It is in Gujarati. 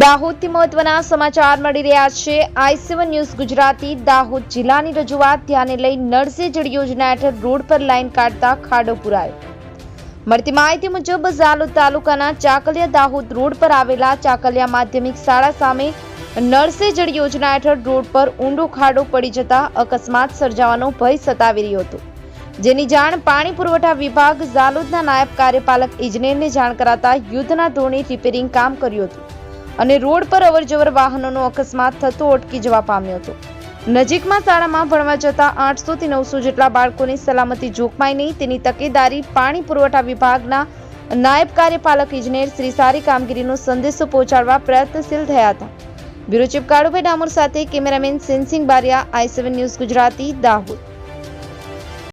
દાહોદથી મહત્વના સમાચાર મળી રહ્યા છે. I seven news Gujarati, Dahod જિલ્લાની રજૂઆત ધ્યાને લઈ નળસે જળ યોજના હેઠળ રોડ પર લાઈન કાઢતા ખાડો પુરાયો. મળતી માહિતી મુજબ, ઝાલોદ તાલુકાના ચાકલિયા દાહોદ રોડ પર આવેલા ચાકલિયા માધ્યમિક શાળા સામે નળસે જળ યોજના હેઠળ રોડ પર ઊંડો ખાડો પડી જતા અકસ્માત સર્જાવાનો ભય સતાવી રહ્યો હતો. જેની જાણ પાણી પુરવઠા વિભાગ ઝાલોદના નાયબ કાર્યપાલક ઇજનેરને જાણ કરાતા યુદ્ધના ધોરણે રિપેરિંગ કામ કર્યું હતું. અને રોડ પર અવરજવર વાહનોનો અકસ્માત થતો અટકી જવા પામ્યો હતો. નજીકમાં શાળામાં ભણવા જતા આઠસો થી નવસો જેટલા બાળકોની સલામતી જોખમાય નહીં, તેની તકેદારી પાણી પુરવઠા વિભાગના નાયબ કાર્યપાલક ઇજનેર શ્રી સારી કામગીરીનો સંદેશો પહોંચાડવા પ્રયત્નશીલ થયા હતા. બ્યુરો ચીફ કાળુભાઈ ડામોર સાથે cameraman Sensing Baria, I news Gujarati, Dahod.